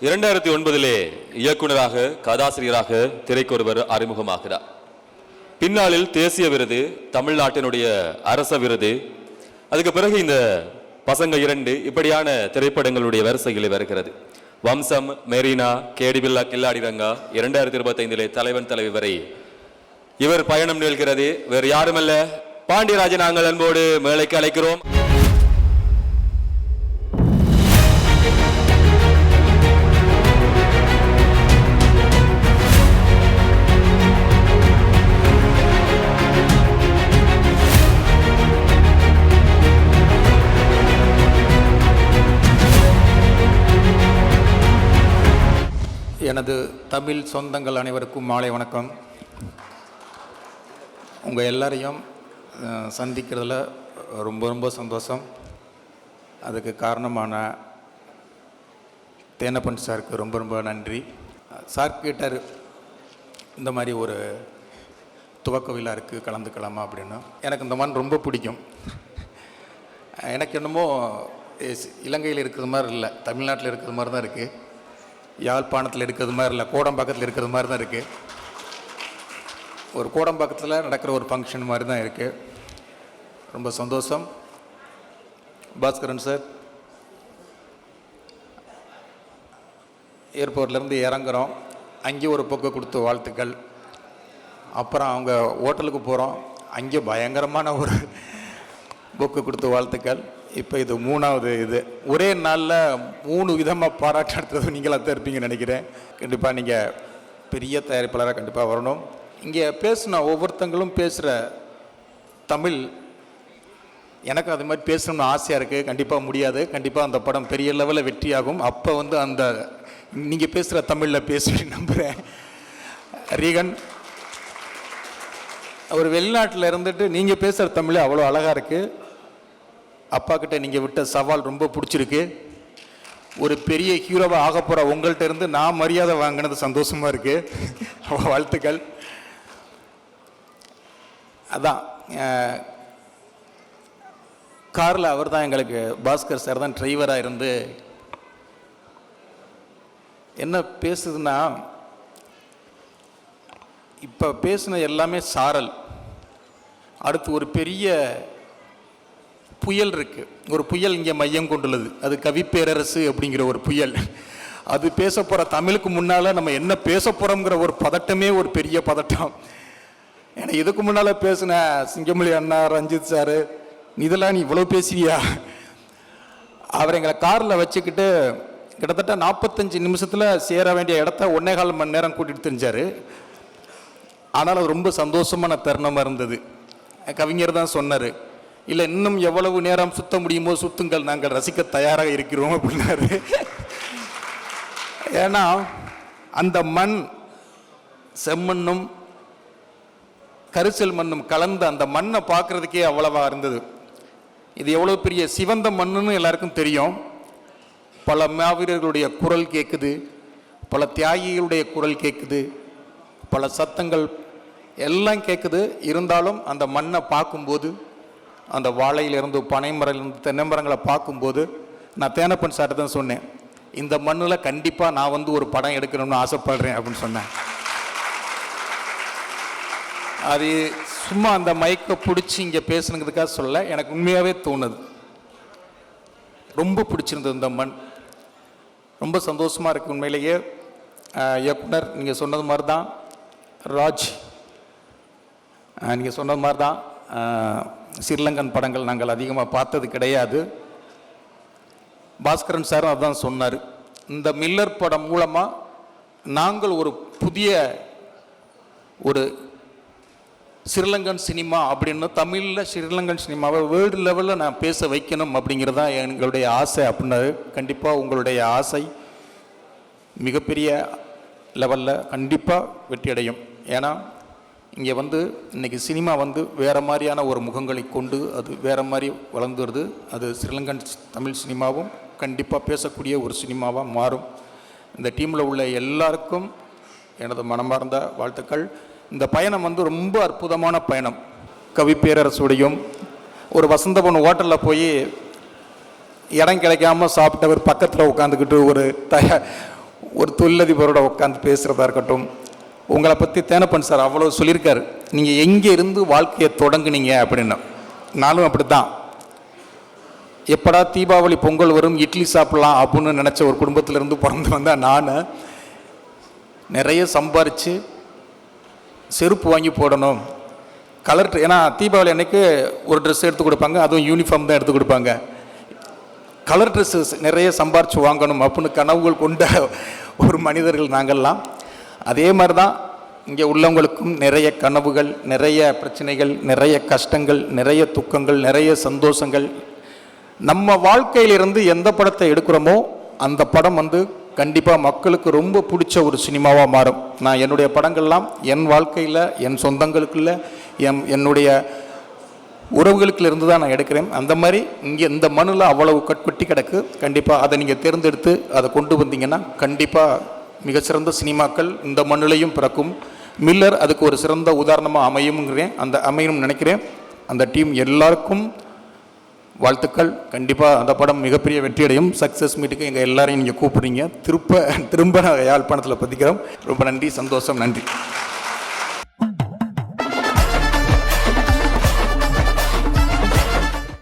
இரண்டாயிரத்தி ஒன்பதிலே இயக்குனராக கதாசிரியராக திரைக்கு ஒருவர் அறிமுகமாகிறார். பின்னாளில் தேசிய விருது தமிழ்நாட்டினுடைய அரச விருது. அதுக்கு பிறகு இந்த பசங்க இரண்டு இப்படியான திரைப்படங்களுடைய வரிசையில் வருகிறது. வம்சம் மெரினா கேடிபில்லா கில்லாடி ரங்கா இரண்டாயிரத்தி இருபத்தைந்திலே தலைவன் தலைவி வரை. இவர் பயணம் நிகழ்கிறது. வேறு யாருமல்ல. பாண்டியராஜன் நாங்கள் அன்போடு மேலைக்கு அழைக்கிறோம். எனது தமிழ் சொந்தங்கள் அனைவருக்கும் மாலை வணக்கம். உங்கள் எல்லாரையும் சந்திக்கிறதுல ரொம்ப ரொம்ப சந்தோஷம். அதுக்கு காரணமான தேனப்பன் சாருக்கு ரொம்ப ரொம்ப நன்றி. சார் கேட்டார் இந்த மாதிரி ஒரு துவக்க விழா இருக்குது கலந்துக்கலாமா அப்படின்னு. எனக்கு இந்த மாதிரி ரொம்ப பிடிக்கும். எனக்கு என்னமோ இலங்கையில் இருக்கிறது மாதிரி இல்லை தமிழ்நாட்டில் இருக்கிற மாதிரி தான் இருக்குது யாழ்ப்பாணத்தில் இருக்கிறது மாதிரி இல்லை கோடம்பாக்கத்தில் இருக்கிறது மாதிரி தான் இருக்குது ஒரு கோடம்பாக்கத்தில் நடக்கிற ஒரு ஃபங்க்ஷன் மாதிரி தான் இருக்குது ரொம்ப சந்தோஷம். பாஸ்கரன் சார் ஏர்போர்ட்லேருந்து இறங்குறோம். அங்கே ஒரு பக்கம் கொடுத்து வாழ்த்துக்கள். அப்புறம் அவங்க ஹோட்டலுக்கு போகிறோம் அங்கே பயங்கரமான ஒரு புக்கு கொடுத்து வாழ்த்துக்கள். இப்போ இது மூணாவது இது. ஒரே நாளில் மூணு விதமாக பாராட்டு எடுத்தது நீங்களாக தான் இருப்பீங்கன்னு நினைக்கிறேன். கண்டிப்பாக நீங்கள் பெரிய தயாரிப்பாளராக கண்டிப்பாக வரணும். இங்கே பேசின ஒவ்வொருத்தங்களும் பேசுகிற தமிழ் எனக்கு அது மாதிரி பேசணும்னு ஆசையாக இருக்குது கண்டிப்பாக முடியாது. கண்டிப்பாக அந்த படம் பெரிய லெவலில் வெற்றியாகும். அப்போ வந்து அந்த நீங்கள் பேசுகிற தமிழில் பேசுவேன் நம்புகிறேன் ரீகன் அவர் வெளிநாட்டில் இருந்துட்டு நீங்கள் பேசுகிற தமிழ் அவ்வளோ அழகாக இருக்குது அப்பா கிட்ட நீங்கள் விட்ட சவால் ரொம்ப பிடிச்சிருக்கு. ஒரு பெரிய ஹீரோவாக ஆக போகிற உங்கள்கிட்ட இருந்து நான் மரியாதை வாங்கினது சந்தோஷமாக இருக்குது வாழ்த்துக்கள். அதான் காரில் அவர் தான் எங்களுக்கு பாஸ்கர் சார் தான் டிரைவராக இருந்து என்ன பேசுதுன்னா இப்போ பேசின எல்லாமே சாரல். அடுத்து ஒரு பெரிய புயல் இருக்கு. ஒரு புயல் இங்கே மையம் கொண்டுள்ளது. அது கவிப்பேரரசு அப்படிங்கிற ஒரு புயல். அது பேச போகிற தமிழுக்கு முன்னால் நம்ம என்ன பேச போகிறோங்கிற ஒரு பதட்டமே ஒரு பெரிய பதட்டம். ஏன்னா இதுக்கு முன்னால் பேசின? சிங்கமொழி அண்ணா ரஞ்சித் சார் இதெல்லாம் நீ இவ்வளோ பேசுவியா? அவர் எங்களை காரில் வச்சுக்கிட்டு கிட்டத்தட்ட நாற்பத்தஞ்சு நிமிஷத்தில் சேர வேண்டிய இடத்த ஒன்னே கால் மணி நேரம் கூட்டிகிட்டு தெரிஞ்சார். ஆனால் அது ரொம்ப சந்தோஷமான தருணமாக இருந்தது. கவிஞர் தான் சொன்னார் இல்லை இன்னும் எவ்வளவு நேரம் சுத்த முடியுமோ சுத்துங்கள் நாங்கள் ரசிக்க தயாராக இருக்கிறோம் அப்படின்னாரு. ஏன்னா அந்த மண் செம்மண்ணும் கரிசல் மண்ணும் கலந்து அந்த மண்ணை பார்க்குறதுக்கே அவ்வளவா இருந்தது. இது எவ்வளோ பெரிய சிவந்த மண்ணுன்னு எல்லாருக்கும் தெரியும். பல மாவீரர்களுடைய குரல் கேட்குது பல தியாகிகளுடைய குரல் கேட்குது பல சத்தங்கள் எல்லாம் கேட்குது இருந்தாலும் அந்த மண்ணை பார்க்கும்போது அந்த வாழையிலிருந்து பனைமரிலிருந்து தென்னை மரங்களை பார்க்கும்போது நான் தேனப்பன் சார்ட்ட தான் சொன்னேன் இந்த மண்ணில் கண்டிப்பாக நான் வந்து ஒரு படம் எடுக்கணும்னு ஆசைப்படுறேன் அப்படின்னு சொன்னேன். அது சும்மா அந்த மைக்கை பிடிச்சி இங்கே பேசுனதுக்காக சொல்ல எனக்கு உண்மையாகவே தோணுது. ரொம்ப பிடிச்சிருந்தது இந்த மண். ரொம்ப சந்தோஷமாக இருக்குது உண்மையிலேயே. இயக்குனர் நீங்கள் சொன்னது மாதிரி தான் ராஜ் நீங்கள் சொன்னது மாதிரி தான் ஸ்ரீலங்கன் படங்கள் நாங்கள் அதிகமாக பார்த்தது கிடையாது. பாஸ்கரன் சாரும் அதுதான் சொன்னார். இந்த மில்லர் படம் மூலமாக நாங்கள் ஒரு புதிய ஒரு ஸ்ரீலங்கன் சினிமா அப்படின்னு தமிழில் ஸ்ரீலங்கன் சினிமாவை வேர்ல்டு லெவலில் நான் பேச வைக்கணும் அப்படிங்கிறது தான் எங்களுடைய ஆசை அப்படின்னாரு. கண்டிப்பாக உங்களுடைய ஆசை மிகப்பெரிய லெவலில் கண்டிப்பாக வெற்றியடையும். ஏன்னா இங்கே வந்து இன்றைக்கி சினிமா வந்து வேறு மாதிரியான ஒரு முகங்களை கொண்டு அது வேறு மாதிரி வளர்ந்து வருது அது ஸ்ரீலங்கன் தமிழ் சினிமாவும் கண்டிப்பாக பேசக்கூடிய ஒரு சினிமாவாக மாறும். இந்த டீமில் உள்ள எல்லாருக்கும் எனது மனமார்ந்த வாழ்த்துக்கள். இந்த பயணம் வந்து ரொம்ப அற்புதமான பயணம். கவி பேரரசுடையும் ஒரு வசந்தபவன் ஹோட்டலில் போய் இடம் கிடைக்காம சாப்பிட்டவர் பக்கத்தில் உட்காந்துக்கிட்டு ஒரு த ஒரு தொழிலதிபரோட உட்காந்து பேசுகிறதா இருக்கட்டும் உங்களை பற்றி தேனப்பன் சார் அவ்வளோ சொல்லியிருக்காரு. நீங்கள் எங்கே இருந்து வாழ்க்கையை தொடங்குனீங்க அப்படின்னு. நானும் அப்படி தான் எப்படா தீபாவளி பொங்கல் வரும் இட்லி சாப்பிட்லாம் அப்படின்னு நினச்ச ஒரு குடும்பத்திலேருந்து பிறந்து வந்தால் நான் நிறைய சம்பாரித்து செருப்பு வாங்கி போடணும். கலர் ஏன்னா தீபாவளி அன்னைக்கு ஒரு ட்ரெஸ் எடுத்து கொடுப்பாங்க அதுவும் யூனிஃபார்ம் தான் எடுத்து கொடுப்பாங்க. கலர் ட்ரெஸ்ஸஸ் நிறைய சம்பாரித்து வாங்கணும் அப்படின்னு கனவுகள் கொண்ட ஒரு மனிதர்கள் நாங்கள்லாம். அதே மாதிரி தான் இங்கே உள்ளவங்களுக்கும் நிறைய கனவுகள் நிறைய பிரச்சனைகள் நிறைய கஷ்டங்கள் நிறைய துக்கங்கள் நிறைய சந்தோஷங்கள். நம்ம வாழ்க்கையிலிருந்து எந்த படத்தை எடுக்கிறோமோ அந்த படம் வந்து கண்டிப்பாக மக்களுக்கு ரொம்ப பிடிச்ச ஒரு சினிமாவாக மாறும். நான் என்னுடைய படங்கள்லாம் என் வாழ்க்கையில் என் சொந்தங்களுக்குள்ள என் என்னுடைய உறவுகளுக்குலேருந்து தான் நான் எடுக்கிறேன். அந்த மாதிரி இங்கே இந்த மண்ணில் அவ்வளவு கட்கொட்டி கிடக்கு. கண்டிப்பாக அதை நீங்கள் தேர்ந்தெடுத்து அதை கொண்டு வந்தீங்கன்னா கண்டிப்பாக மிகச்சிறந்த சினிமாக்கள் இந்த மண்ணிலையும் பிறக்கும். மில்லர் அதுக்கு ஒரு சிறந்த உதாரணமாக அமையும்ங்கிறேன். அந்த அமையும் நினைக்கிறேன். அந்த டீம் எல்லாருக்கும் வாழ்த்துக்கள். கண்டிப்பாக அந்த படம் மிகப்பெரிய வெற்றியடையும். சக்ஸஸ் மீட்டுக்கு எங்கள் எல்லாரையும் நீங்கள் கூப்பிடுறீங்க. திருப்ப திரும்ப நாங்கள் யாழ்ப்பாணத்தில் பதிக்கிறோம். ரொம்ப நன்றி சந்தோஷம் நன்றி.